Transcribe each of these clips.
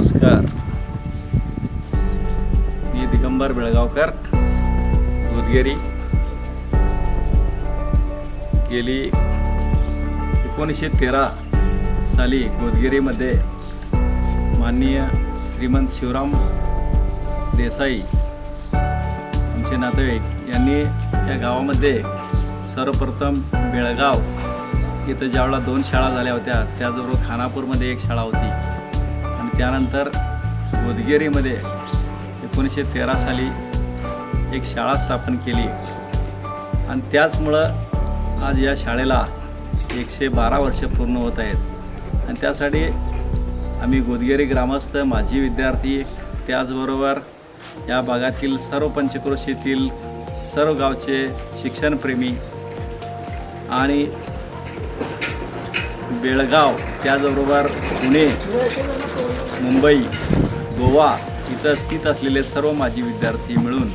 नमस्कार. मी दिगंबर बेळगावकर उदगेरी गेली एकोणीसशे तेरा साली गोदगिरीमध्ये माननीय श्रीमंत शिवराम देसाई आमचे नातेवाईक यांनी या गावामध्ये सर्वप्रथम बेळगाव इथं ज्यावेळेला दोन शाळा झाल्या होत्या त्याचबरोबर खानापूरमध्ये एक शाळा होती. त्यानंतर उदगेरीमध्ये एकोणीसशे तेरा साली एक शाळा स्थापन केली. आणि त्याचमुळं आज या शाळेला एकशे बारा वर्ष पूर्ण होत आहेत. आणि त्यासाठी आम्ही गोदगेरी ग्रामस्थ माजी विद्यार्थी त्याचबरोबर या भागातील सर्व पंचक्रोशीतील सर्व गावचे शिक्षणप्रेमी आणि बेळगाव त्याचबरोबर पुणे मुंबई गोवा इथं स्थित असलेले सर्व माजी विद्यार्थी मिळून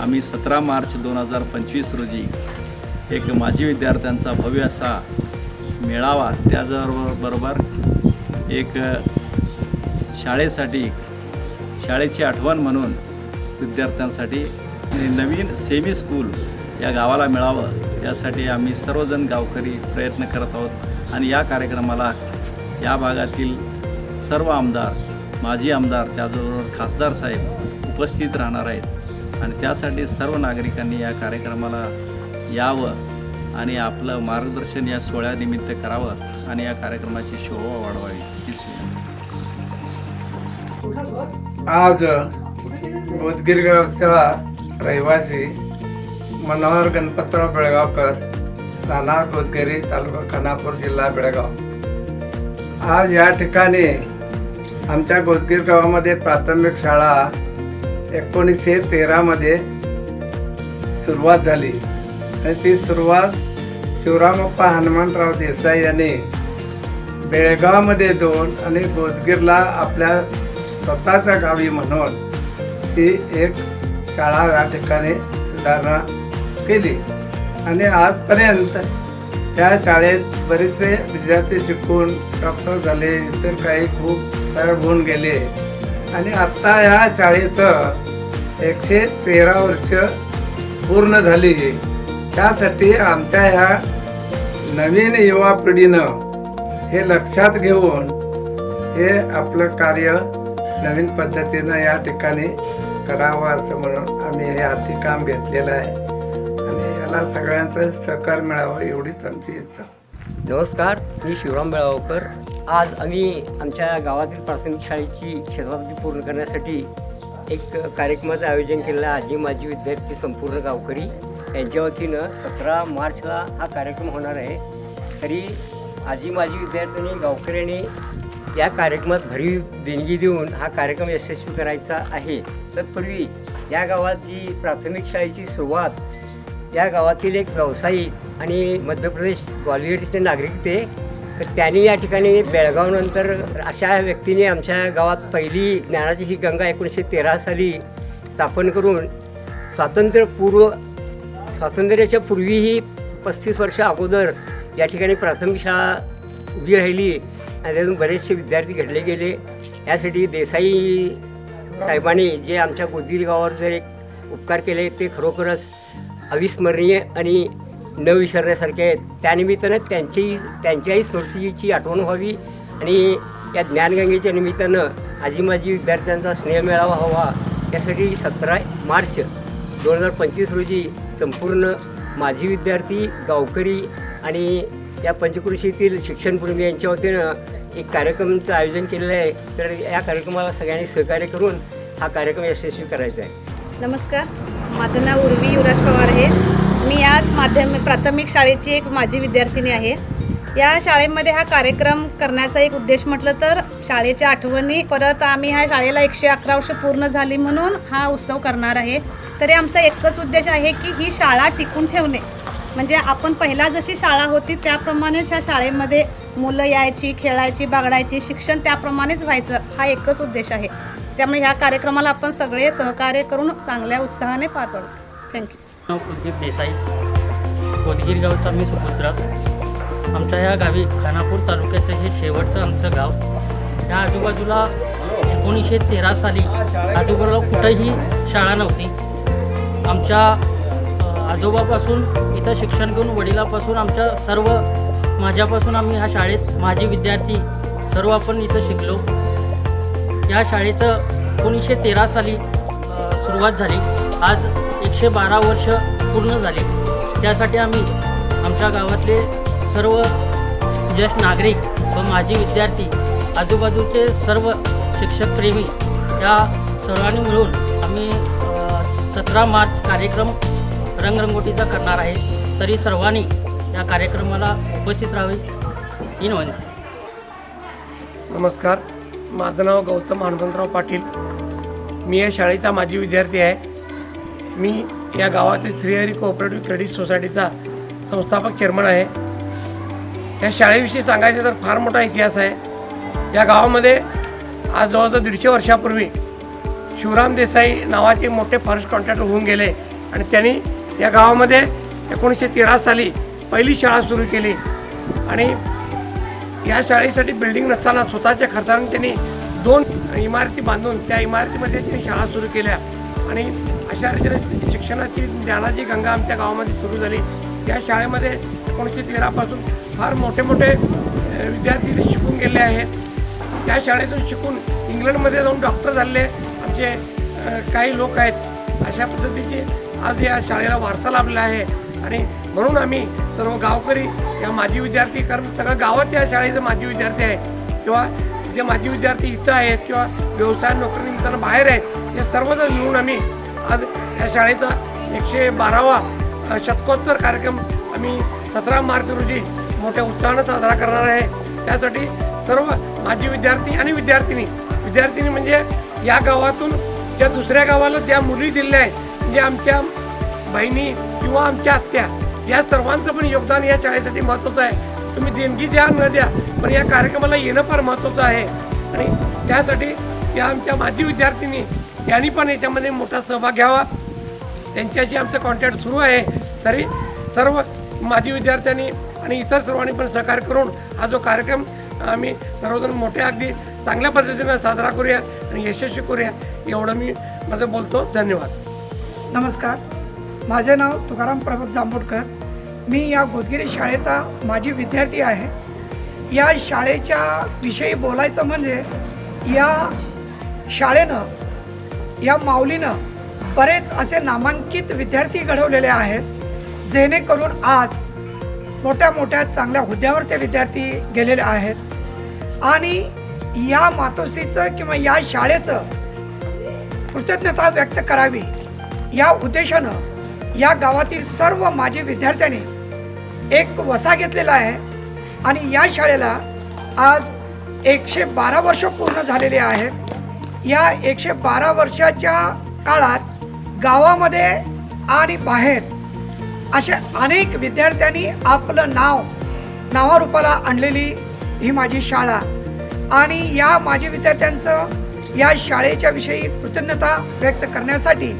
आम्ही सतरा मार्च दोन हजार पंचवीस रोजी एक माजी विद्यार्थ्यांचा भव्य असा मेळावा त्याचबरोबर बरोबर एक शाळेसाठी शाळेची आठवण म्हणून विद्यार्थ्यांसाठी नवीन सेमी स्कूल या गावाला मिळावं यासाठी आम्ही सर्वजण गावकरी प्रयत्न करत आहोत. आणि या कार्यक्रमाला या भागातील सर्व आमदार माजी आमदार त्याचबरोबर खासदार साहेब उपस्थित राहणार आहेत. आणि त्यासाठी सर्व नागरिकांनी या कार्यक्रमाला यावं आणि आपलं मार्गदर्शन या सोहळ्यानिमित्त करावं आणि या कार्यक्रमाची शोभा वाढवावी. हीच विनंती. आज गोदगीर सेवा रहिवासी मनोहर गणपतराव बेळगावकर राणा गोदगिरी तालुका खानापूर जिल्हा बेळगाव. आज या ठिकाणी आमच्या गोदगीर गावामध्ये प्राथमिक शाळा एकोणीसशे तेरामध्ये सुरुवात झाली. आणि ती सुरुवात शिवरामप्पा हनुमंतराव देसाई यांनी बेळगावमध्ये दोन आणि गोदगीरला आपल्या स्वतःच्या गावी म्हणून ती एक शाळा या ठिकाणी सुधारणा केली. आणि आजपर्यंत त्या शाळेत बरेचसे विद्यार्थी शिकून डॉक्टर झाले इतर काही खूप तयार होऊन गेले. आणि आत्ता ह्या शाळेचं एकशे तेरा वर्ष पूर्ण झाली. त्यासाठी आमच्या ह्या नवीन युवा पिढीनं हे लक्षात घेऊन हे आपलं कार्य नवीन पद्धतीनं या ठिकाणी करावं असं म्हणून आम्ही हे हाती काम घेतलेलं आहे. त्याला सगळ्यांचं सहकार मिळावं एवढीच आमची इच्छा. नमस्कार मी शिवराम बेळावकर. आज आम्ही आमच्या गावातील प्राथमिक शाळेची शताब्दी पूर्ण करण्यासाठी एक कार्यक्रमाचं आयोजन केलेलं आहे. आजी माजी विद्यार्थी संपूर्ण गावकरी. यांच्या वतीनं सतरा मार्चला हा कार्यक्रम होणार आहे. तरी आजी माजी विद्यार्थ्यांनी गावकऱ्यांनी या कार्यक्रमात भरीव देणगी देऊन हा कार्यक्रम यशस्वी करायचा आहे. तत्पूर्वी या गावात जी प्राथमिक शाळेची सुरुवात या गावातील एक व्यावसायिक आणि मध्य प्रदेश ग्वालियरचे नागरिक ते तर त्यांनी या ठिकाणी बेळगावनंतर अशा व्यक्तीने आमच्या गावात पहिली ज्ञानाची ही गंगा एकोणीसशे तेरा साली स्थापन करून स्वातंत्र्यपूर्व स्वातंत्र्याच्या पूर्वीही पस्तीस वर्ष अगोदर या ठिकाणी प्राथमिक शाळा उभी राहिली आणि त्यातून बरेचसे विद्यार्थी घडले गेले. यासाठी देसाई साहेबांनी जे आमच्या गोदीर गावावर जर एक उपकार केले ते खरोखरच अविस्मरणीय आणि न विसरण्यासारखे आहेत. त्यानिमित्तानं त्यांचीही त्यांच्याही स्मृतीची आठवण व्हावी आणि या ज्ञानगंगेच्या निमित्तानं आजी माजी विद्यार्थ्यांचा स्नेह मेळावा हवा यासाठी सतरा मार्च दोन हजार पंचवीस रोजी संपूर्ण माजी विद्यार्थी गावकरी आणि या पंचकृषीतील शिक्षणप्रेमी यांच्या वतीनं एक कार्यक्रमाचं आयोजन केलेलं आहे. तर या कार्यक्रमाला सगळ्यांनी सहकार्य करून हा कार्यक्रम यशस्वी करायचा आहे. नमस्कार. माझं नाव उर्वी युवराज पवार आहे. मी आज माध्यमिक प्राथमिक शाळेची एक माजी विद्यार्थिनी आहे. या शाळेमध्ये हा कार्यक्रम करण्याचा एक उद्देश म्हटलं तर शाळेच्या आठवणी परत आम्ही ह्या शाळेला एकशे अकरा वर्ष पूर्ण झाली म्हणून हा उत्सव करणार आहे. तरी आमचा एकच उद्देश आहे की ही शाळा टिकून ठेवणे. म्हणजे आपण पहिला जशी शाळा होती त्याप्रमाणेच ह्या शाळेमध्ये मुलं यायची खेळायची बागडायची शिक्षण त्याप्रमाणेच व्हायचं हा एकच उद्देश आहे. त्यामुळे ह्या कार्यक्रमाला आपण सगळे सहकार्य करून चांगल्या उत्साहाने पार पाडू. थँक्यू नाव कुलदीप देसाई. कोदगीर गावचा मी सुपुत्र. आमच्या या गावी खानापूर तालुक्याचं हे शेवटचं आमचं गाव. ह्या आजूबाजूला एकोणीसशे तेरा साली आजूबाजूला कुठंही शाळा नव्हती. आमच्या आजोबापासून इथं शिक्षण घेऊन वडिलापासून आमच्या सर्व माझ्यापासून आम्ही ह्या शाळेत माझे विद्यार्थी सर्व आपण इथं शिकलो. या शाळेचं एकोणीसशे तेरा साली सुरुवात झाली. आज एकशे बारा वर्ष पूर्ण झाले. त्यासाठी आम्ही आमच्या गावातले सर्व ज्येष्ठ नागरिक व माजी विद्यार्थी आजूबाजूचे सर्व शिक्षकप्रेमी या सर्वांनी मिळून आम्ही सतरा मार्च कार्यक्रम रंगरंगोटीचा करणार आहे. तरी सर्वांनी या कार्यक्रमाला उपस्थित राहावे. ही विनंती नमस्कार. माझं नाव गौतम हनुमंतराव पाटील. मी या शाळेचा माजी विद्यार्थी आहे. मी या गावातील श्रीहरी कोऑपरेटिव्ह क्रेडिट सोसायटीचा संस्थापक चेअरमन आहे. या शाळेविषयी सांगायचं तर फार मोठा इतिहास आहे. या गावामध्ये आज जवळजवळ दीडशे वर्षापूर्वी शिवराम देसाई नावाचे मोठे फॉरेस्ट कॉन्ट्रॅक्टर होऊन गेले आणि त्यांनी या गावामध्ये एकोणीसशे तेरा साली पहिली शाळा सुरू केली. आणि या शाळेसाठी बिल्डिंग नसताना स्वतःच्या खर्चाने त्यांनी दोन इमारती बांधून त्या इमारतीमध्ये त्यांनी शाळा सुरू केल्या. आणि अशा रीतीने शिक्षणाची ज्ञानाची गंगा आमच्या गावामध्ये सुरू झाली. या शाळेमध्ये एकोणीसशे तेरापासून फार मोठे मोठे विद्यार्थी शिकून गेले आहेत. त्या शाळेतून शिकून इंग्लंडमध्ये जाऊन डॉक्टर झालेले आमचे काही लोक आहेत. अशा पद्धतीचे आज या शाळेला वारसा लाभलेला आहे. आणि म्हणून आम्ही सर्व गावकरी या माजी विद्यार्थी कारण सगळं गावात या शाळेचे माजी विद्यार्थी आहे किंवा जे माजी विद्यार्थी इथं आहेत किंवा व्यवसाय नोकरीनिमित्तानं बाहेर आहेत ते सर्वजण मिळून आम्ही आज या शाळेचा एकशे बारावा शतकोत्तर कार्यक्रम आम्ही सतरा मार्च रोजी मोठ्या उत्साहानं साजरा करणार आहे. त्यासाठी सर्व माजी विद्यार्थी आणि विद्यार्थिनी विद्यार्थिनी म्हणजे या गावातून ज्या दुसऱ्या गावाला ज्या मुली दिल्या आहेत म्हणजे आमच्या बहिणी किंवा आमच्या आत्या या सर्वांचं पण योगदान या शाळेसाठी महत्त्वाचं आहे. तुम्ही देणगी द्या न द्या पण या कार्यक्रमाला येणं फार महत्त्वाचं आहे. आणि त्यासाठी या आमच्या माजी विद्यार्थिनी यांनी पण याच्यामध्ये मोठा सहभाग घ्यावा. त्यांच्याशी आमचं कॉन्टॅक्ट सुरू आहे. तरी सर्व माजी विद्यार्थ्यांनी आणि इतर सर्वांनी पण सहकार्य करून हा जो कार्यक्रम आम्ही सर्वजण मोठ्या अगदी चांगल्या पद्धतीनं साजरा करूया आणि यशस्वी करूया एवढं मी माझं बोलतो. धन्यवाद. नमस्कार. माझे नाव तुकाराम प्रभत जांभोटकर मी या गोदगिरी शाळेचा माजी विद्यार्थी आहे. या शाळेच्या विषयी बोलायचं म्हणजे या शाळेनं या माऊलीनं बरेच असे नामांकित विद्यार्थी घडवलेले आहेत जेणेकरून आज मोठ्या मोठ्या चांगल्या हुद्द्यावर ते विद्यार्थी गेलेले आहेत. आणि या मातोश्रीचं किंवा या शाळेचं कृतज्ञता व्यक्त करावी या उद्देशानं या गावातील सर्व माजी विद्यार्थ्यांनी एक वसा घेतलेला आहे. आणि या शाळेला आज एकशे बारा वर्ष पूर्ण झालेले आहेत. या एकशे बारा वर्षाच्या काळात गावामध्ये आणि बाहेर अशा अनेक विद्यार्थ्यांनी आपलं नाव नावारूपाला आणलेली ही माझी शाळा. आणि या माझी विद्यार्थ्यांचं या शाळेच्या विषयी कृतज्ञता व्यक्त करण्यासाठी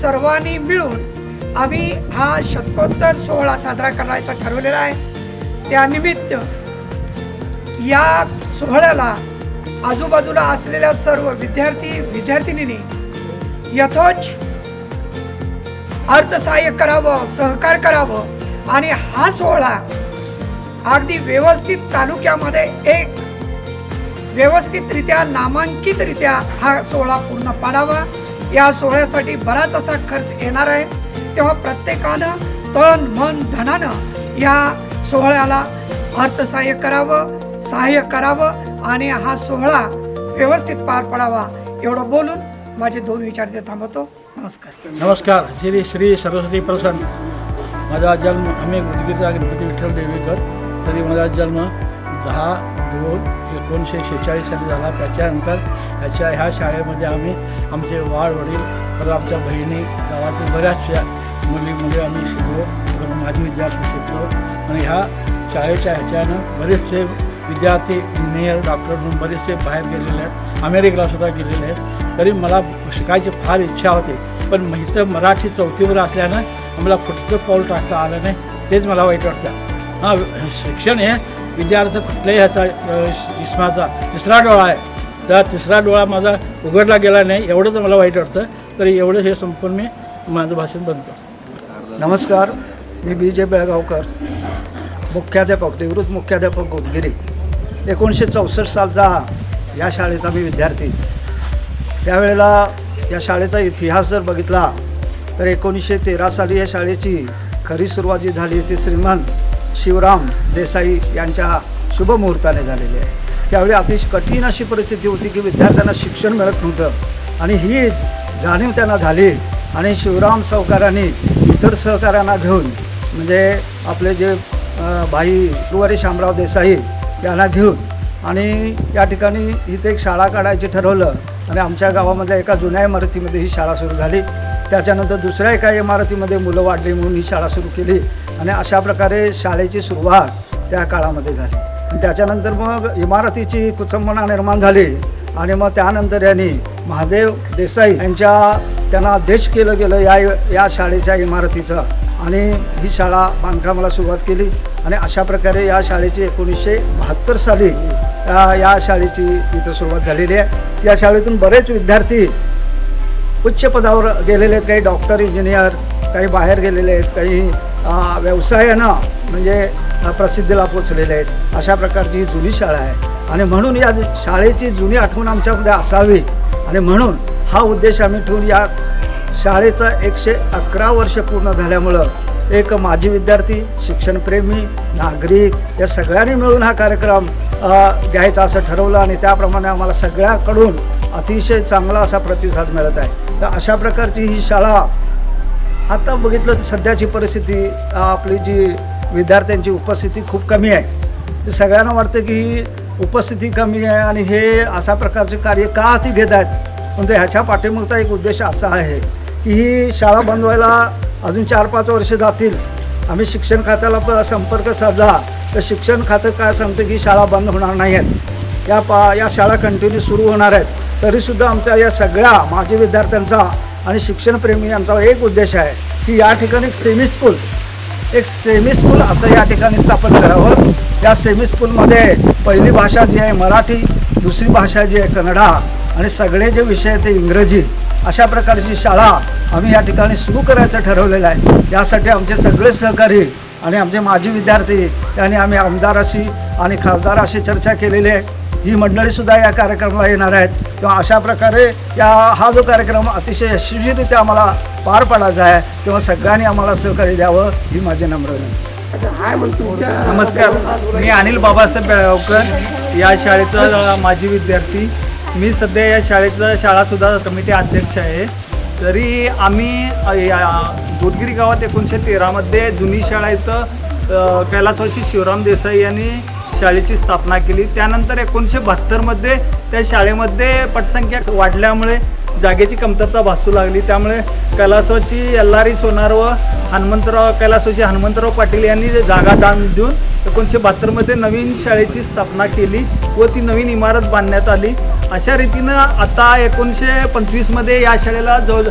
सर्वांनी मिळून आम्ही हा शतकोत्तर सोहळा साजरा करायचा ठरवलेला आहे. त्यानिमित्त या सोहळ्याला आजूबाजूला असलेल्या सर्व विद्यार्थी विद्यार्थिनींनी यथोच अर्थसहाय्य करावं सहकार करावं आणि हा सोहळा अगदी व्यवस्थित तालुक्यामध्ये एक व्यवस्थितरित्या नामांकितरित्या हा सोहळा पूर्ण पाडावा. या सोहळ्यासाठी बराच असा खर्च येणार आहे. तेव्हा प्रत्येकानं तन मन धनानं या सोहळ्याला अर्थसहाय्य करावं सहाय्य करावं आणि हा सोहळा व्यवस्थित पार पडावा एवढं बोलून माझे दोन विचार ते थांबवतो. नमस्कार. नमस्कार. श्री श्री सरस्वती प्रसन्न. माझा जन्म आम्ही गुजगीचा गणपती विठ्ठल देवीकर तरी माझा जन्म दहा दोन एकोणीसशे शेहेचाळीस साली झाला. त्याच्यानंतर याच्या ह्या शाळेमध्ये आम्ही आमचे वाढ वडील परत आमच्या बहिणी गावातील बऱ्याचशा मुली आम्ही शिकलो. माझे विद्यार्थी शिकलो. आणि ह्या शाळेच्या ह्याच्यानं बरेचसे विद्यार्थी इंजिनियर डॉक्टर म्हणून बरेचसे बाहेर गेलेले आहेत. अमेरिकेला सुद्धा गेलेले आहेत. तरी मला शिकायची फार इच्छा होती. पण इथं मराठी चौथीवर असल्यानं मला कुठचं पाऊल टाकता आलं नाही. तेच मला वाईट वाटतं. हां शिक्षण हे विद्यार्थी कुठल्याही ह्याचा इसमाचा तिसरा डोळा आहे. त्या तिसरा डोळा माझा उघडला गेला नाही. एवढंच मला वाईट वाटतं. तरी एवढं हे संपून मी माझं भाषण बंद करतो. नमस्कार मी बी जे बेळगावकर मुख्याध्यापक निवृत्त मुख्याध्यापक गोदगिरी. एकोणीसशे चौसष्ट सालचा या शाळेचा मी विद्यार्थी. त्यावेळेला या शाळेचा इतिहास जर बघितला तर एकोणीसशे तेरा साली या शाळेची खरी सुरुवात जी झाली ती श्रीमंत शिवराम देसाई यांच्या शुभमुहूर्ताने झालेली आहे. त्यावेळी अतिशय कठीण अशी परिस्थिती होती की विद्यार्थ्यांना शिक्षण मिळत नव्हतं आणि हीच जाणीव त्यांना झाली आणि शिवराम सावकारांनी इतर सहकाऱ्यांना घेऊन म्हणजे आपले जे भाई गुरुवारी शामराव देसाई यांना घेऊन आणि या ठिकाणी इथे एक शाळा काढायची ठरवलं आणि आमच्या गावामध्ये एका जुन्या इमारतीमध्ये ही शाळा सुरू झाली. त्याच्यानंतर दुसऱ्या एका इमारतीमध्ये मुलं वाढली म्हणून ही शाळा सुरू केली आणि अशा प्रकारे शाळेची सुरुवात त्या काळामध्ये झाली. आणि त्याच्यानंतर मग इमारतीची कुचंबना निर्माण झाली आणि मग त्यानंतर यांनी महादेव देसाई यांच्या त्यांना आदेश केलं गेलं या या शाळेच्या इमारतीचं. आणि ही शाळा बांधकामाला सुरुवात केली आणि अशा प्रकारे या शाळेची एकोणीसशे बहात्तर साली या शाळेची इथं सुरुवात झालेली आहे. या शाळेतून बरेच विद्यार्थी उच्च पदावर गेलेले आहेत काही डॉक्टर इंजिनियर काही बाहेर गेलेले आहेत काही व्यवसायानं म्हणजे प्रसिद्धीला पोचलेले आहेत. अशा प्रकारची ही जुनी शाळा आहे. आणि म्हणून या शाळेची जुनी आठवण आमच्यामध्ये असावी. आणि म्हणून हा उद्देश आम्ही ठेवून या शाळेचं एकशे अकरा वर्ष पूर्ण झाल्यामुळं एक माजी विद्यार्थी शिक्षणप्रेमी नागरिक या सगळ्यांनी मिळून हा कार्यक्रम घ्यायचा असं ठरवलं आणि त्याप्रमाणे आम्हाला सगळ्याकडून अतिशय चांगला असा प्रतिसाद मिळत आहे. तर अशा प्रकारची ही शाळा आता बघितलं तर सध्याची परिस्थिती आपली जी विद्यार्थ्यांची उपस्थिती खूप कमी आहे. सगळ्यांना वाटतं की ही उपस्थिती कमी आहे आणि हे अशा प्रकारचे कार्य का ती घेत आहेत? पण ह्याच्या पाठीमागचा एक उद्देश असा आहे की ही शाळा बंद व्हायला अजून चार पाच वर्ष जातील. आम्ही शिक्षण खात्याला संपर्क साधला तर शिक्षण खातं काय सांगतं की शाळा बंद होणार नाही आहेत. या पा या शाळा कंटिन्यू सुरू होणार आहेत. तरीसुद्धा आमच्या या सगळ्या माजी विद्यार्थ्यांचा आणि शिक्षणप्रेमी यांचा एक उद्देश आहे की या ठिकाणी एक सेमी स्कूल एक सेमी स्कूल असं या ठिकाणी स्थापन करावं. या सेमी स्कूलमध्ये पहिली भाषा जी आहे मराठी दुसरी भाषा जी आहे कन्नडा. आणि सगळे जे विषय आहेत ते इंग्रजी अशा प्रकारची शाळा आम्ही या ठिकाणी सुरू करायचं ठरवलेलं आहे. यासाठी आमचे सगळे सहकारी आणि आमचे माजी विद्यार्थी यांनी आम्ही आमदाराशी आणि खासदाराशी चर्चा केलेली आहे. ही मंडळीसुद्धा या कार्यक्रमाला येणार आहेत. किंवा अशा प्रकारे या हा जो कार्यक्रम अतिशय यशस्वीरित्या आम्हाला पार पाडायचा आहे तेव्हा सगळ्यांनी आम्हाला सहकार्य द्यावं ही माझी नम्र विनंती. नमस्कार. मी अनिल बाबासाहेब बेळगावकर या शाळेचा माजी विद्यार्थी. मी सध्या या शाळेचं शाळासुद्धा कमिटी अध्यक्ष आहे. तरी आम्ही या दूधगिरी गावात एकोणीसशे तेरामध्ये जुनी शाळा इथं कैलासवाशी शिवराम देसाई यांनी शाळेची स्थापना केली. त्यानंतर एकोणीसशे बहात्तरमध्ये त्या शाळेमध्ये पटसंख्या वाढल्यामुळे जागेची कमतरता भासू लागली. त्यामुळे कैलासवाची यल्लारी सोनार व हनुमंतराव कैलासवाची हनुमंतराव पाटील यांनी जागा दान देऊन एकोणीसशे बहात्तरमध्ये नवीन शाळेची स्थापना केली व ती नवीन इमारत बांधण्यात आली. अशा रीतीनं आता एकोणीसशे पंचवीसमध्ये या शाळेला जवळ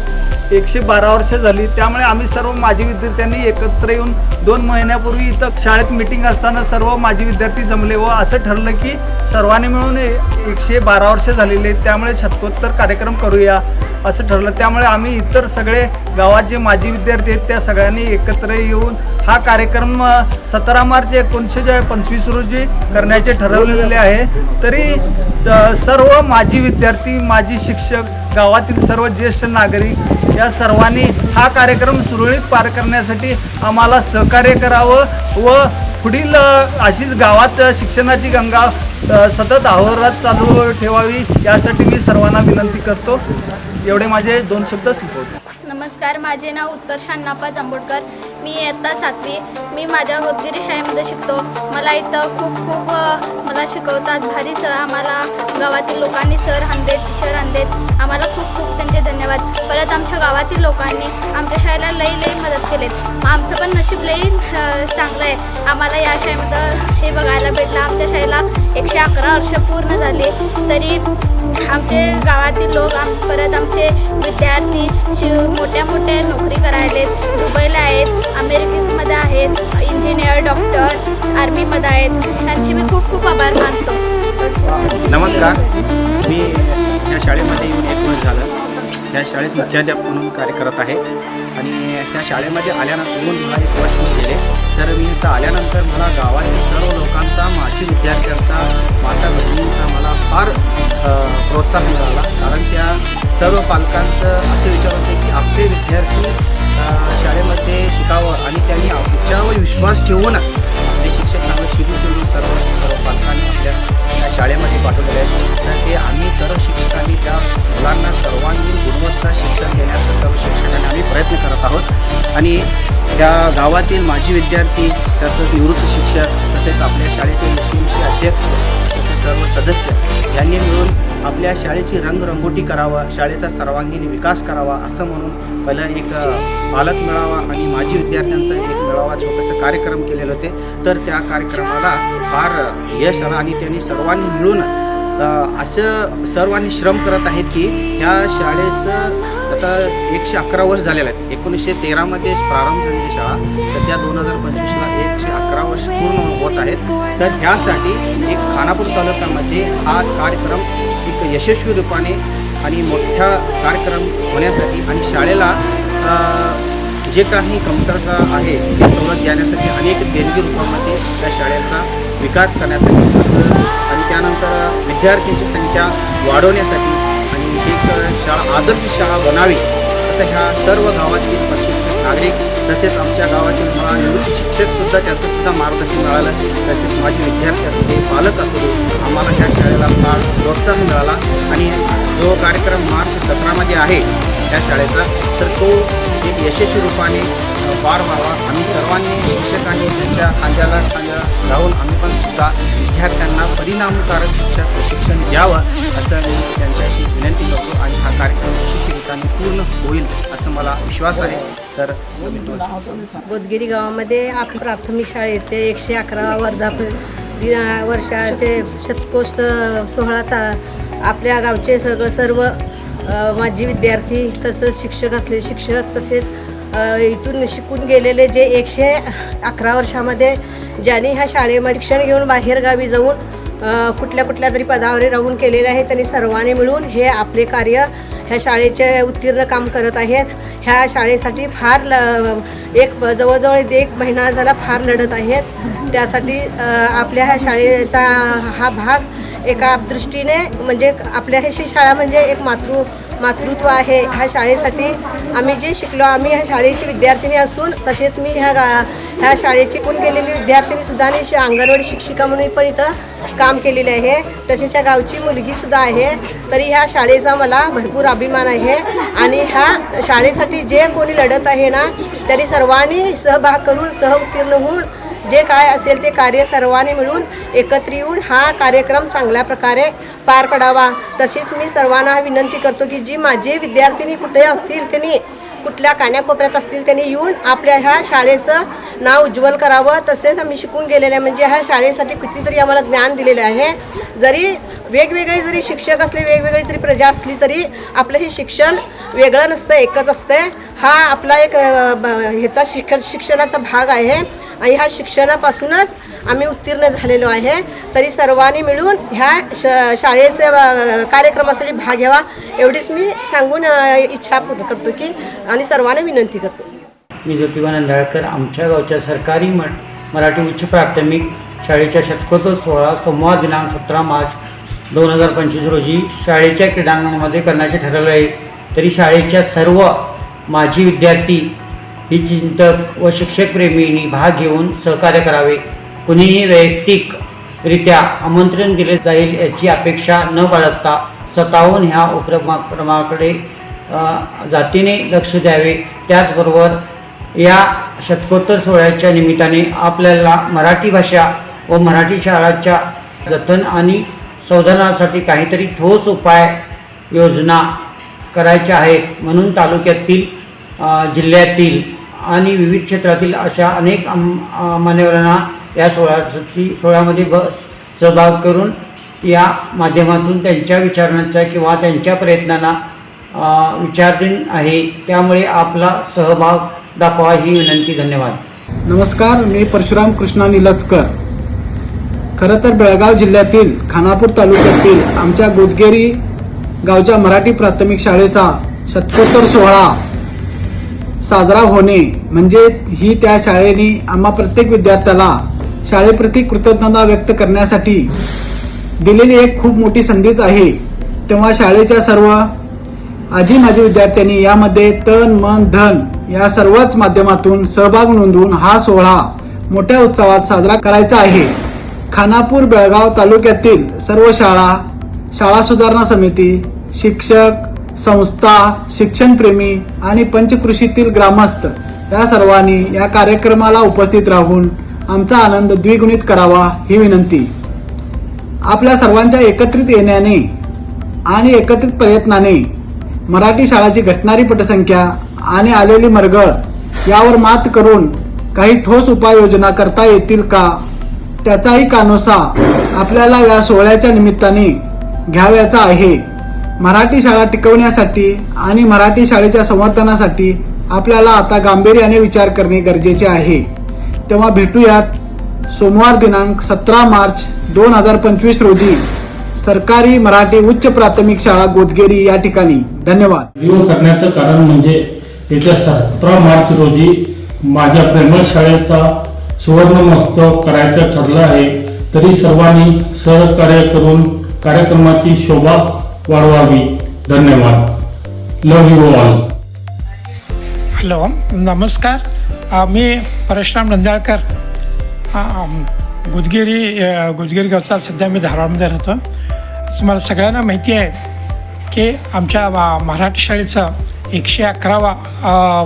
एकशे बारा वर्ष झाली. त्यामुळे आम्ही सर्व माजी विद्यार्थ्यांनी एकत्र येऊन दोन महिन्यापूर्वी इथं शाळेत मिटिंग असताना सर्व माजी विद्यार्थी जमले व असं ठरलं की सर्वांनी मिळून ए- एकशे बारा वर्ष झालेले त्यामुळे शतकोत्तर कार्यक्रम करूया असं ठरलं. त्यामुळे आम्ही इतर सगळे गावात जे माजी विद्यार्थी आहेत त्या सगळ्यांनी एकत्र येऊन हा कार्यक्रम सतरा मार्च एकोणीसशे पंचवीस रोजी करण्याचे ठरवलेले आहे. तरी सर्व माजी विद्यार्थी माजी शिक्षक गावातील सर्व ज्येष्ठ नागरिक या सर्वांनी हा कार्यक्रम सुरळीत पार करण्यासाठी आम्हाला सहकार्य करावं व पुढील अशीच गावात शिक्षणाची गंगा सतत अहोरात चालू ठेवावी यासाठी मी सर्वांना विनंती करतो. एवढे माझे दोन शब्द संपवतो. नमस्कार माझे नाव उत्कर्ष अण्णापा जांभोडकर मी इयत्ता सातवी. मी माझ्या गोदगिरी शाळेमध्ये शिकतो. मला इथं खूप खूप मला शिकवतात भारी सर. आम्हाला गावातील लोकांनी सर आणलेत टीचर आणलेत. आम्हाला खूप खूप त्यांचे धन्यवाद. परत आमच्या गावातील लोकांनी आमच्या शाळेला लई लई मदत केली आमचं पण नशीब लई चांगलं आहे. आम्हाला या शाळेमध्ये हे बघायला भेटलं. आमच्या शाळेला एकशे अकरा वर्ष पूर्ण झाले. तरी आमचे गावातील लोक आम परत आमचे विद्यार्थी शिव मोठ्या मोठ्या नोकरी करायलेत. दुबईला आहेत अमेरिकेमध्ये आहेत इंजिनियर डॉक्टर आर्मीमध्ये आहेत. त्यांचे मी खूप खूप आभार मानतो. नमस्कार. मी या शाळेमध्ये येऊन एक वर्ष झालं. या शाळेत मुख्याध्यापक म्हणून कार्य करत आहे. आणि त्या शाळेमध्ये आल्यानंतर दोन मला एक वर्ष गेले. तर मी इथं आल्यानंतर मला गावातील सर्व लोकांचा माझी विद्यार्थ्यांचा माता भगिनींचा मला फार प्रोत्साहन मिळाला. कारण त्या सर्व पालकांचं असे विचार होते की आपले विद्यार्थी शाळेमध्ये शिकावं आणि त्यांनी शिक्षणावर विश्वास ठेवून आपले शिक्षक चांगलं शिकू शिकून सर्व सर्व पालकांनी आपल्या शाळेमध्ये पाठवलेले आहेत. तर ते आम्ही सर्व शिक्षकांनी त्या मुलांना सर्वांगीण गुणवत्ता शिक्षण देण्याचा सर्व शिक्षकांनी आम्ही प्रयत्न करत आहोत. आणि त्या गावातील माजी विद्यार्थी तसंच निवृत्त शिक्षक तसेच आपल्या शाळेचे मुस्लिमचे अध्यक्ष तसेच सर्व सदस्य यांनी मिळून आपल्या शाळेची रंगरंगोटी करावा शाळेचा सर्वांगीण विकास करावा असं म्हणून पहिला एक पालक मेळावा आणि माजी विद्यार्थ्यांचा एक मेळावा छोटासा कार्यक्रम केलेले होते. तर त्या कार्यक्रमाला फार यश आलं आणि त्यांनी सर्वांनी मिळून असं सर्वांनी श्रम करत आहेत की ह्या शाळेचं आता एकशे अकरा वर्ष झालेलं आहे. एकोणीसशे तेरामध्ये प्रारंभ झालेली शाळा. सध्या दोन हजार पंचवीसला एकशे अकरा वर्ष पूर्ण होत आहेत. तर ह्यासाठी एक खानापूर तालुक्यामध्ये हा कार्यक्रम यशस्वी रूपाने आणि मोठा कार्यक्रम होण्यासाठी आणि शाळेला जे काही कमतरता आहे ते सवलत देण्यासाठी अनेक देणगी रूपामध्ये त्या शाळेचा विकास करण्यासाठी आणि त्यानंतर विद्यार्थ्यांची संख्या वाढवण्यासाठी आणि एक शाळा आदर्श शाळा बनावी असं ह्या सर्व गावातील प्रत्येक नागरिक तसेच आमच्या गावातील मला निवृत्त शिक्षकसुद्धा त्याचं सुद्धा मार्गदर्शन मिळालं. तसेच माझे विद्यार्थी असू दे पालक असू दे आम्हाला त्या शाळेला फार प्रोत्साहन मिळाला. आणि जो कार्यक्रम मार्च सतरामध्ये आहे त्या शाळेचा तर तो एक यशस्वी रूपाने पार व्हावा. आम्ही सर्वांनी शिक्षकांनी त्यांच्या खांद्याला खांद्या राहून आम्ही पण सुद्धा विद्यार्थ्यांना परिणामकारक शिक्षा प्रशिक्षण द्यावं असं मी त्यांच्याशी विनंती करतो आणि हा कार्यक्रम यशस्वीरित्याने पूर्ण होईल असं मला विश्वास आहे. तर बोधगिरी गावामध्ये आप प्राथमिक शाळेचे एकशे अकरा वर्धा वर्षाचे शतकोष्ट सोहळाचा आपल्या गावचे सगळं सर्व माझी विद्यार्थी तसंच शिक्षक असले शिक्षक तसेच इथून शिकून गेलेले जे एकशे अकरा वर्षामध्ये ज्यांनी ह्या शाळेमध्ये शिक्षण घेऊन बाहेरगावी जाऊन कुठल्या कुठल्या तरी पदावर राहून केलेले आहे त्यांनी सर्वांनी मिळून हे आपले कार्य ह्या शाळेचे उत्तीर्ण काम करत आहेत. ह्या शाळेसाठी फार ल एक जवळजवळ एक महिना झाला फार लढत आहेत. त्यासाठी आपल्या ह्या शाळेचा हा भाग एका दृष्टीने म्हणजे आपल्या ह्याची शाळा म्हणजे एक मातृ मातृत्व आहे ह्या शाळेसाठी. आम्ही जे शिकलो आम्ही ह्या शाळेची विद्यार्थिनी असून तसेच मी ह्या गा ह्या शाळेची कोण गेलेली विद्यार्थिनीसुद्धा आणि शि- अंगणवाडी शिक्षिका म्हणून पण इथं काम केलेले आहे. तसेच ह्या गावची मुलगीसुद्धा आहे. तरी ह्या शाळेचा मला भरपूर अभिमान आहे आणि ह्या शाळेसाठी जे कोणी लढत आहे ना त्यांनी सर्वांनी सहभाग करून सह उत्तीर्ण होऊन जे काय असेल ते कार्य सर्वांनी मिळून एकत्र येऊन हा कार्यक्रम चांगल्या प्रकारे पार पडावा. तशीच मी सर्वांना विनंती करतो की जी माझे विद्यार्थिनी कुठे असतील त्यांनी कुठल्या कान्याकोपऱ्यात असतील त्यांनी येऊन आपल्या ह्या शाळेचं नाव उज्ज्वल करावं. तसेच आम्ही शिकून गेलेले आहे म्हणजे ह्या शाळेसाठी कितीतरी आम्हाला ज्ञान दिलेले आहे. जरी वेगवेगळे जरी शिक्षक असले वेगवेगळी तरी प्रजा असली तरी आपलं हे शिक्षण वेगळं नसतं एकच असतं हा आपला एक ब- ह्याचा शिक्षण शिक्षणाचा भाग आहे. आणि ह्या शिक्षणापासूनच आम्ही उत्तीर्ण झालेलो आहे. तरी सर्वांनी मिळून ह्या श शाळेच्या कार्यक्रमासाठी भाग घ्यावा एवढीच मी सांगून इच्छा पूर्ण करतो की आणि सर्वांना विनंती करतो. मी ज्योतिबा नंदाळकर आमच्या गावच्या सरकारी म मराठी उच्च प्राथमिक शाळेच्या शतकोत्तर सोहळा सोमवार दिनांक सतरा मार्च दोन हजार पंचवीस रोजी शाळेच्या क्रीडांगणामध्ये करण्याचे ठरवले आहे. तरी शाळेच्या सर्व माजी विद्यार्थी ही चिंतक व शिक्षकप्रेमींनी भाग घेऊन सहकार्य करावे. कुणीही वैयक्तिकरित्या आमंत्रण दिले जाईल याची अपेक्षा न बाळगता स्वतःहून ह्या उपक्रमाकडे जातीने लक्ष द्यावे. त्याचबरोबर या शतकोत्तर सोहळ्याच्या निमित्ताने आपल्याला मराठी भाषा व मराठी शाळाच्या जतन आणि संवर्धनासाठी काहीतरी ठोस उपाय योजना करायच्या आहेत. म्हणून तालुक्यातील जिल्ह्यातील आणि विविध क्षेत्रातील अशा अनेक मान्यवरांना या सोहळ्याची सोहळ्यामध्ये ब सहभाग करून या माध्यमातून त्यांच्या विचारांचा किंवा त्यांच्या प्रयत्नांना विचारधीन आहे. त्यामुळे आपला सहभाग दाखवा ही विनंती धन्यवाद. नमस्कार मी परशुराम कृष्णा निलचकर खरं तर बेळगाव जिल्ह्यातील खानापूर तालुक्यातील आमच्या गोदगेरी गावच्या मराठी प्राथमिक शाळेचा शतकोत्तर सोहळा साजरा होणे. म्हणजे ही त्या शाळेने आम्हा प्रत्येक विद्यार्थ्याला शाळेप्रती कृतज्ञता व्यक्त करण्यासाठी दिलेली एक खूप मोठी संधीच आहे. तेव्हा शाळेच्या सर्व आजी माजी विद्यार्थ्यांनी यामध्ये तन मन धन या सर्वच माध्यमातून सहभाग नोंदवून हा सोहळा मोठ्या उत्सवात साजरा करायचा आहे. खानापूर बेळगाव तालुक्यातील सर्व शाळा शाळा सुधारणा समिती शिक्षक संस्था शिक्षणप्रेमी आणि पंचकृषीतील ग्रामस्थ या सर्वांनी या कार्यक्रमाला उपस्थित राहून आमचा आनंद द्विगुणित करावा ही विनंती. आपल्या सर्वांच्या एकत्रित येण्याने आणि एकत्रित प्रयत्नाने मराठी शाळाची घटणारी पटसंख्या आणि आलेली मरगळ यावर मात करून काही ठोस उपाययोजना करता येतील का? त्याचाही कानोसा आपल्याला या सोहळ्याच्या निमित्ताने घ्यावयाचा आहे. मराठी शाळा टिकवण्यासाठी आणि मराठी शाळेच्या संवर्धनासाठी आपल्याला आता गांभीर्याने विचार करणे गरजेचे आहे. तेव्हा भेटूयात सोमवार दिनांक सतरा मार्च दोन हजार पंचवीस रोजी सरकारी मराठी उच्च प्राथमिक शाळा गोदगेरी या ठिकाणी. धन्यवाद. व्हिडिओ करण्याचं कारण म्हणजे येत्या सतरा मार्च रोजी माझ्या प्रेमळ शाळेचा सुवर्ण महोत्सव करायचं ठरलं आहे. तरी सर्वांनी सहकार्य करून कार्यक्रमाची शोभा वाढवावी. धन्यवाद. लव यू ऑल हॅलो नमस्कार. मी परशुराम नंदाळकर. गुदगिरी गुदगिरी गावचा सध्या मी धारवाडमध्ये राहतो. तुम्हाला सगळ्यांना माहिती आहे की आमच्या मा- मराठी शाळेचं एकशे अकरावा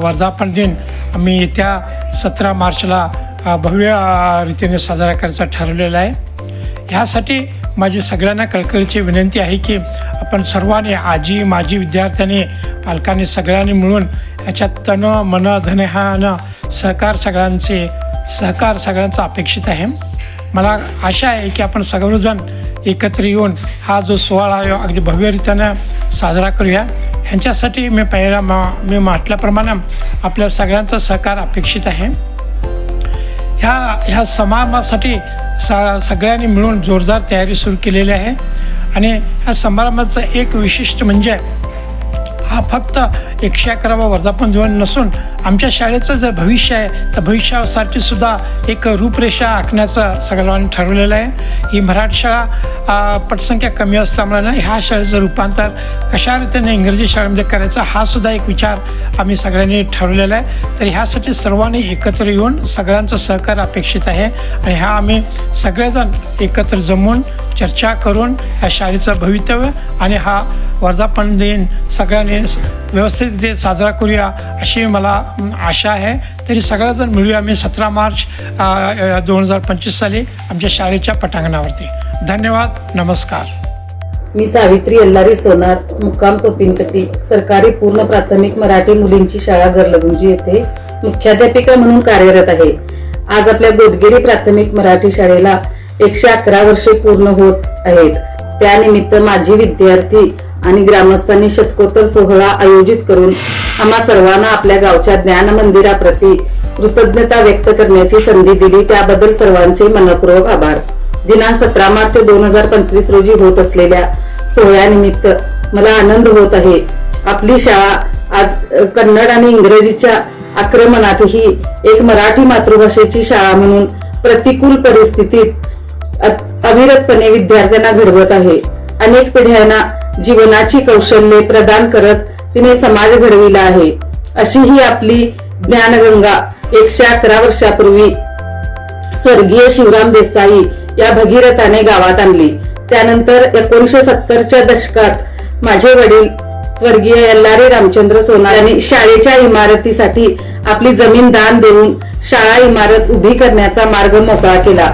वर्धापन दिन आम्ही येत्या सतरा मार्चला भव्य रीतीने साजरा करायचा ठरवलेला आहे. ह्यासाठी माझी सगळ्यांना कळकळीची विनंती आहे की आपण सर्वांनी आजी माजी विद्यार्थ्यांनी पालकांनी सगळ्यांनी मिळून याच्यात तन मन धन सहकार सगळ्यांचे सहकार सगळ्यांचा अपेक्षित आहे. मला आशा आहे की आपण सर्वजण एकत्र येऊन हा जो सोहळा आहे अगदी भव्यरीत्यानं साजरा करूया. ह्यांच्यासाठी मी पहिला मा मी म्हटल्याप्रमाणे आपल्या सगळ्यांचा सहकार अपेक्षित आहे. ह्या ह्या समारंभासाठी सा सगळ्यांनी मिळून जोरदार तयारी सुरू केलेली आहे. आणि ह्या समारंभाचं एक विशिष्ट म्हणजे हा फक्त एकशे अकरावा वर्धापन दिवस नसून आमच्या शाळेचं जर भविष्य आहे तर भविष्यासाठी सुद्धा एक रूपरेषा आखण्याचं सगळ्यांनी ठरवलेलं आहे. ही मराठी शाळा पटसंख्या कमी असल्यामुळे ह्या शाळेचं रूपांतर कशा रीतीने इंग्रजी शाळेमध्ये करायचं हा सुद्धा एक विचार आम्ही सगळ्यांनी ठरवलेला आहे. तर ह्यासाठी सर्वांनी एकत्र येऊन सगळ्यांचं सहकार अपेक्षित आहे आणि ह्या आम्ही सगळेजण एकत्र जमून चर्चा करून ह्या शाळेचं भवितव्य आणि हा वर्धापन दिन सगळ्यांनी स- व्यवस्थित साजरा करूया अशी मला आशा आहे. तरी सगळ्याजण मिळूया. आम्ही सतरा मार्च दोन हजार पंचवीस साली आमच्या शाळेच्या पटांगणावरती. धन्यवाद. नमस्कार. मी सावित्री यल्लारी सोनार मुक्काम तोपिंचटी सरकारी पूर्ण प्राथमिक मराठी मुलींची शाळा गरलगुंजी येथे मुख्याध्यापिका म्हणून कार्यरत आहे. आज आपल्या गोदगिरी प्राथमिक मराठी शाळेला एकशे अकरा वर्षे पूर्ण होत आहेत. त्यानिमित्त माझी विद्यार्थी आणि ग्रामस्थांनी शतकोत्तर सोहळा आयोजित करून आम्हा सर्वांना आपल्या गावच्या ज्ञान मंदिराप्रती कृतज्ञता व्यक्त करण्याची संधी दिली. त्याबद्दल सर्वांचे मनपूर्वक आभार. दिनांक सतरा मार्च दोन हजार पंचवीस रोजी होत असलेल्या सोहळ्यानिमित्त मला आनंद होत आहे. आपली शाळा आज कन्नड आणि इंग्रजीच्या आक्रमणातही एक मराठी मातृभाषेची शाळा म्हणून प्रतिकूल परिस्थितीत अविरतपणे विद्यार्थ्यांना घडवत आहे. अनेक पिढ्यांना जीवनाची कौशल्ये प्रदान करत तिने समाज घडविला आहे. अशी ही आपली ज्ञानगंगा एकशे अकरा वर्षापूर्वी स्वर्गीय शिवराम देसाई या भगीरथाने गावात आणली. त्यानंतर एकोणीशे सत्तरच्या दशकात माझे वडील स्वर्गीय यल्लारे रामचंद्र सोनार यांनी शाळेच्या इमारतीसाठी आपली जमीन दान देऊन शाळा इमारत उभी करण्याचा मार्ग मोकळा केला.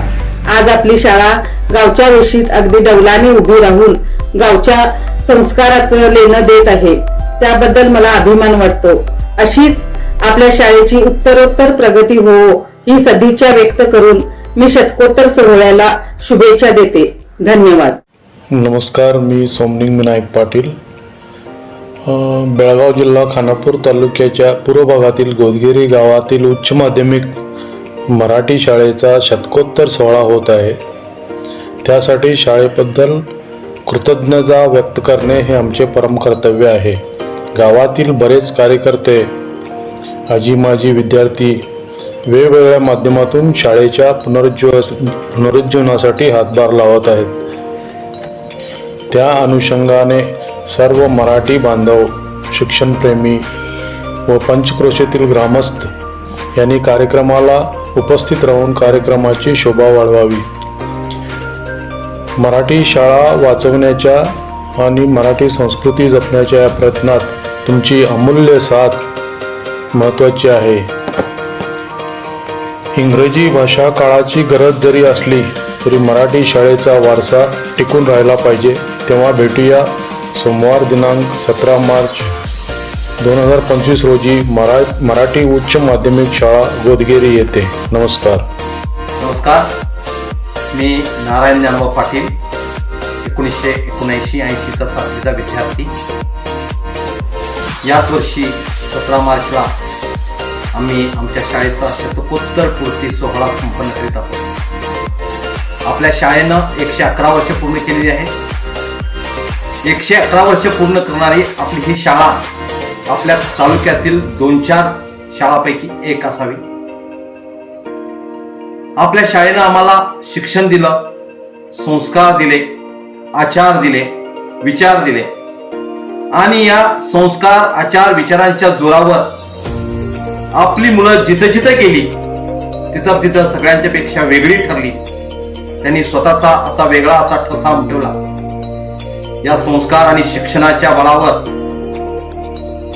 आज आपली शाळा गावच्या वेशीत अगदी डौलाने उभी राहून गावच्या संस्काराचं लेणं देत आहे. त्याबद्दल मला अभिमान वाटतो. अशीच आपल्या शाळेची उत्तरोत्तर प्रगती हो ही सदिच्छा व्यक्त करून मी शतकोत्तर सोहळ्याला शुभेच्छा देते. धन्यवाद. नमस्कार मी सोमलिंग विनायक पाटील. बेळगाव जिल्हा खानापूर तालुक्याच्या पूर्व भागातील गोदगिरी गावातील उच्च माध्यमिक मराठी शाळेचा शतकोत्तर सोहळा होत आहे. त्यासाठी शाळेबद्दल कृतज्ञता व्यक्त करणे हे आमचे परम कर्तव्य आहे. गावातील बरेच कार्यकर्ते आजी माजी विद्यार्थी वेगवेगळ्या माध्यमातून शाळेच्या पुनरुज्जीव पुनरुज्जीवनासाठी हातभार लावत आहेत. त्या अनुषंगाने सर्व मराठी बांधव शिक्षणप्रेमी व पंचक्रोशीतील ग्रामस्थ यांनी कार्यक्रमाला उपस्थित राहून कार्यक्रमाची शोभा वाढवावी. मराठी शाळा वाचवण्याच्या आणि मराठी संस्कृती जपण्याच्या या प्रयत्नात तुमची अमूल्य साथ महत्त्वाची आहे. इंग्रजी भाषा काळाची गरज जरी असली तरी मराठी शाळेचा वारसा टिकून राहिला पाहिजे. तेव्हा भेटूया सोमवार दिनांक सतरा मार्च दोन हजार पंचवीस रोजी मरा मराठी उच्च माध्यमिक शाळा गोदगेरी येथे. नमस्कार. नमस्कार. मी नारायण ज्ञानोबा पाटील एकोणीसशे एकोणऐंशी ऐंशीचा सातवीचा विद्यार्थी. याच वर्षी सतरा मार्चला आम्ही आमच्या शाळेचा शतकोत्तर पूर्ती सोहळा संपन्न करीत आहोत. आपल्या शाळेनं एकशे अकरा वर्ष पूर्ण केलेली आहे. एकशे अकरा वर्ष पूर्ण करणारी आपली ही शाळा आपल्या तालुक्यातील दोन चार शाळापैकी एक असावी. आपल्या शाळेनं आम्हाला शिक्षण दिलं संस्कार दिले आचार दिले विचार दिले. आणि या संस्कार आचार विचारांच्या जोरावर आपली मुलं जिथं जिथं गेली तिथं तिथं सगळ्यांच्या पेक्षा वेगळी ठरली. त्यांनी स्वतःचा असा वेगळा असा ठसा उमटवला. या संस्कार आणि शिक्षणाच्या बळावर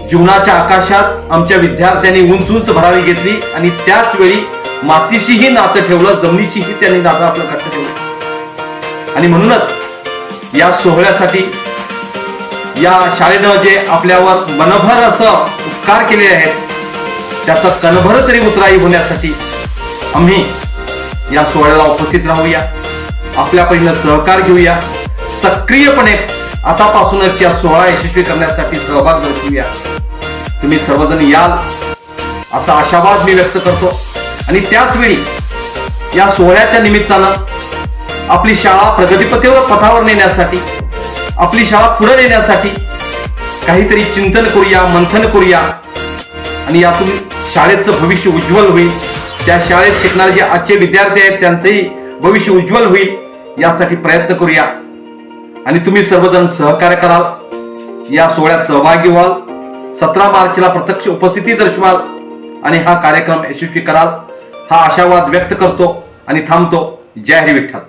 जीवनाच्या आकाशात आमच्या विद्यार्थ्यांनी उंच उंच भरावी घेतली आणि त्याच वेळी मातीशीही नातं ठेवलं जमिनीशीही त्यांनी नातं आपलं घट्ट ठेवलं. आणि म्हणूनच या सोहळ्यासाठी या शाळेनं जे आपल्यावर मनभर असं उपकार केले आहेत त्याचा कणभर तरी उतराई होण्यासाठी आम्ही या सोहळ्याला उपस्थित राहूया. आपल्या पहिलं सहकार घेऊया. सक्रियपणे आतापासूनच या सोहळा यशस्वी करण्यासाठी सहभाग दर्शवूया. तुम्ही सर्वजण याल असा आशावाद मी व्यक्त करतो. आणि त्याच वेळी या सोहळ्याच्या निमित्तानं आपली शाळा प्रगतीपथेवर पथावर नेण्यासाठी आपली शाळा पुढे नेण्यासाठी काहीतरी चिंतन करूया मंथन करूया. आणि यातून शाळेचं भविष्य उज्ज्वल होईल. त्या शाळेत शिकणारे जे आजचे विद्यार्थी आहेत त्यांचंही भविष्य उज्ज्वल होईल यासाठी प्रयत्न करूया. आणि तुम्ही सर्वजण सहकार्य कराल. या सोहळ्यात सहभागी व्हाल. सतरा मार्चला प्रत्यक्ष उपस्थिती दर्शवाल. आणि हा कार्यक्रम यशस्वी कराल. हा आशावाद व्यक्त करतो आणि थांबतो. जय हरी विठ्ठल.